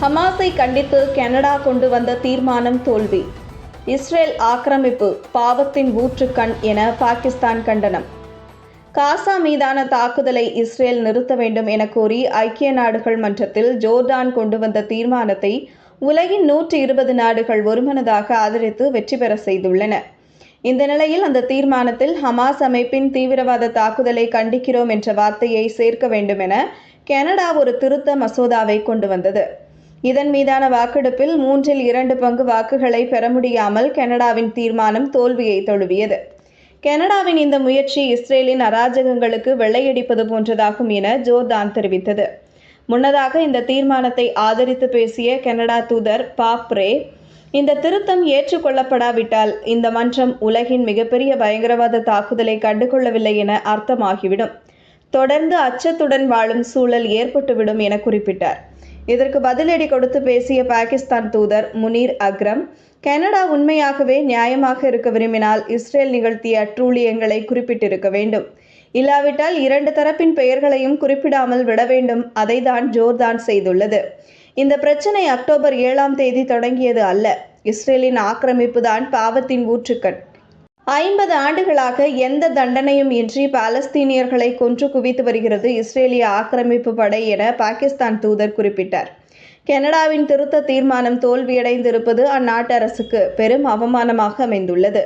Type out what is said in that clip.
ஹமாஸை கண்டித்து கனடா கொண்டு வந்த தீர்மானம் தோல்வி. இஸ்ரேல் ஆக்கிரமிப்பு பாவத்தின் ஊற்றுக்கண் என பாகிஸ்தான் கண்டனம். காசா மீதான தாக்குதலை இஸ்ரேல் நிறுத்த வேண்டும் என கோரி ஐக்கிய நாடுகள் மன்றத்தில் ஜோர்டான் கொண்டு வந்த தீர்மானத்தை உலகின் நூற்றி இருபது நாடுகள் ஒருமனதாக ஆதரித்து வெற்றி பெற செய்துள்ளன. இந்த நிலையில் அந்த தீர்மானத்தில் ஹமாஸ் அமைப்பின் தீவிரவாத தாக்குதலை கண்டிக்கிறோம் என்ற வார்த்தையை சேர்க்க வேண்டும் என கனடா ஒரு திருத்த மசோதாவை கொண்டு வந்தது. இதன் மீதான வாக்கெடுப்பில் மூன்றில் இரண்டு பங்கு வாக்குகளை பெற முடியாமல் கனடாவின் தீர்மானம் தோல்வியை தழுவியது. கனடாவின் இந்த முயற்சி இஸ்ரேலின் அராஜகங்களுக்கு வெள்ளையடிப்பது போன்றதாகும் என ஜோர்தான் தெரிவித்தது. முன்னதாக இந்த தீர்மானத்தை ஆதரித்து பேசிய கனடா தூதர் பாப்ரே இந்த திருத்தம் ஏற்றுக்கொள்ளப்படாவிட்டால் இந்த மன்றம் உலகின் மிகப்பெரிய பயங்கரவாத தாக்குதலை கண்டுகொள்ளவில்லை என அர்த்தமாகிவிடும். தொடர்ந்து அச்சத்துடன் வாழும் சூழல் ஏற்பட்டுவிடும் என குறிப்பிட்டார். இதற்கு பதிலடி கொடுத்து பேசிய பாகிஸ்தான் தூதர் முனீர் அக்ரம் கனடா உண்மையாகவே நியாயமாக இருக்க விரும்பினால் இஸ்ரேல் நிகழ்த்திய அற்றூழியங்களை குறிப்பிட்டிருக்க வேண்டும். இல்லாவிட்டால் இரண்டு தரப்பின் பெயர்களையும் குறிப்பிடாமல் விட வேண்டும். அதைதான் ஜோர்தான் செய்துள்ளது. இந்த பிரச்சனை அக்டோபர் ஏழாம் தேதி தொடங்கியது அல்ல. இஸ்ரேலின் ஆக்கிரமிப்பு தான் பாவத்தின் ஊற்றுக்கண். ஐம்பது ஆண்டுகளாக எந்த தண்டனையும் இன்றி பாலஸ்தீனியர்களை கொன்று குவித்து வருகிறது இஸ்ரேலிய ஆக்கிரமிப்பு படை என பாகிஸ்தான் தூதர் குறிப்பிட்டார். கனடாவின் திருத்த தீர்மானம் தோல்வியடைந்திருப்பது அந்நாட்டு அரசுக்கு பெரும் அவமானமாக அமைந்துள்ளது.